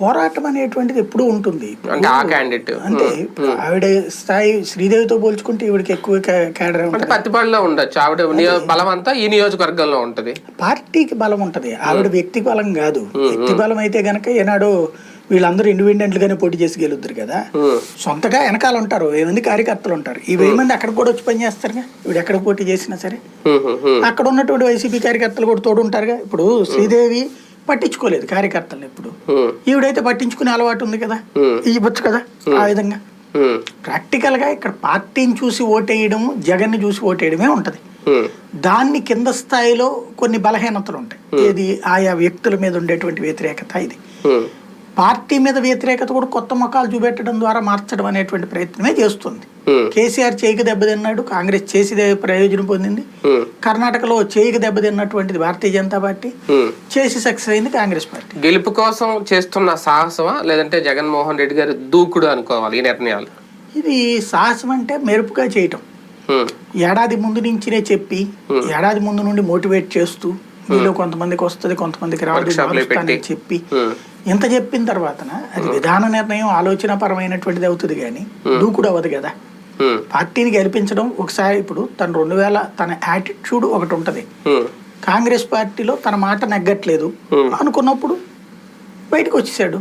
పోరాటం అనేటువంటిది ఎప్పుడూ ఉంటుంది. అంటే క్యాండిడేట్ అంటే ఆవిడ స్థాయి శ్రీదేవితో పోల్చుకుంటే ఈవిడికి ఎక్కువ కేడర్ పత్తిపాడులో ఉండొచ్చు. ఆవిడ బలం అంతా ఈ నియోజకవర్గంలో ఉంటది. పార్టీకి బలం ఉంటది. ఆవిడ వ్యక్తి బలం కాదు. వ్యక్తి బలం అయితే గనక ఏనాడు వీళ్ళందరూ ఇండిపెండెంట్ గానే పోటీ చేసి గెలుద్దరు కదా. సొంతగా వెనకాల ఉంటారు వెయ్యి మంది కార్యకర్తలు ఉంటారు ఈ వెయ్యి మంది అక్కడ కూడా వచ్చి పనిచేస్తారుగా ఇప్పుడు ఎక్కడ పోటీ చేసినా సరే. అక్కడ ఉన్నటువంటి వైసీపీ కార్యకర్తలు కూడా తోడు ఉంటారుగా ఇప్పుడు శ్రీదేవి పట్టించుకోలేదు కార్యకర్తలు ఇప్పుడు ఉమ్, ఈవిడైతే పట్టించుకునే అలవాటు ఉంది కదా? ఇవ్వచ్చు కదా? ఆ విధంగా. ఉమ్, ప్రాక్టికల్గా ఇక్కడ పార్టీని చూసి ఓటేయడం జగన్ని చూసి ఓటేయడమే ఉంటది. దాన్ని కింద స్థాయిలో కొన్ని బలహీనతలు ఉంటాయి. ఏది? ఆయా వ్యక్తుల మీద ఉండేటువంటి వ్యతిరేకత ఇది. పార్టీ మీద వ్యతిరేకత కూడా కొత్త ముఖాలు చూపెట్టడం ద్వారా మార్చడం అనేటువంటి ప్రయత్నమే చేస్తుంది. ఉమ్, కేసీఆర్ చేయికి దెబ్బతిన్నాడు కాంగ్రెస్ చేసి ప్రయోజనం పొందింది. ఉమ్, కర్ణాటకలో చేయికి దెబ్బతిన్నటువంటిది భారతీయ జనతా పార్టీ. ఉమ్. చేసి సక్సెస్ అయింది కాంగ్రెస్ పార్టీ. గెలుపు కోసం చేస్తున్న సాహసమా లేదంటే జగన్మోహన్ రెడ్డి గారి దూకుడు అనుకోవాలి ఈ నిర్ణయాలు? ఇది సాహసం అంటే మెరుపుగా చేయటం. ఏడాది ముందు నుంచినే చెప్పి ఏడాది ముందు నుండి మోటివేట్ చేస్తూ మీలో కొంతమందికి వస్తుంది కొంతమందికి పెట్టి. చెప్పి ఇంత చెప్పిన తర్వాతన అది విధాన నిర్ణయం ఆలోచన పరమైనటువంటిది అవుతుంది కానీ దూకుడు అవ్వదు కదా. పార్టీని గెలిపించడం ఒకసారి ఇప్పుడు తన రెండు వేల తన యాటిట్యూడ్ ఒకటి ఉంటది. కాంగ్రెస్ పార్టీలో తన మాట నెగ్గట్లేదు. అనుకున్నప్పుడు బయటకు వచ్చేసాడు.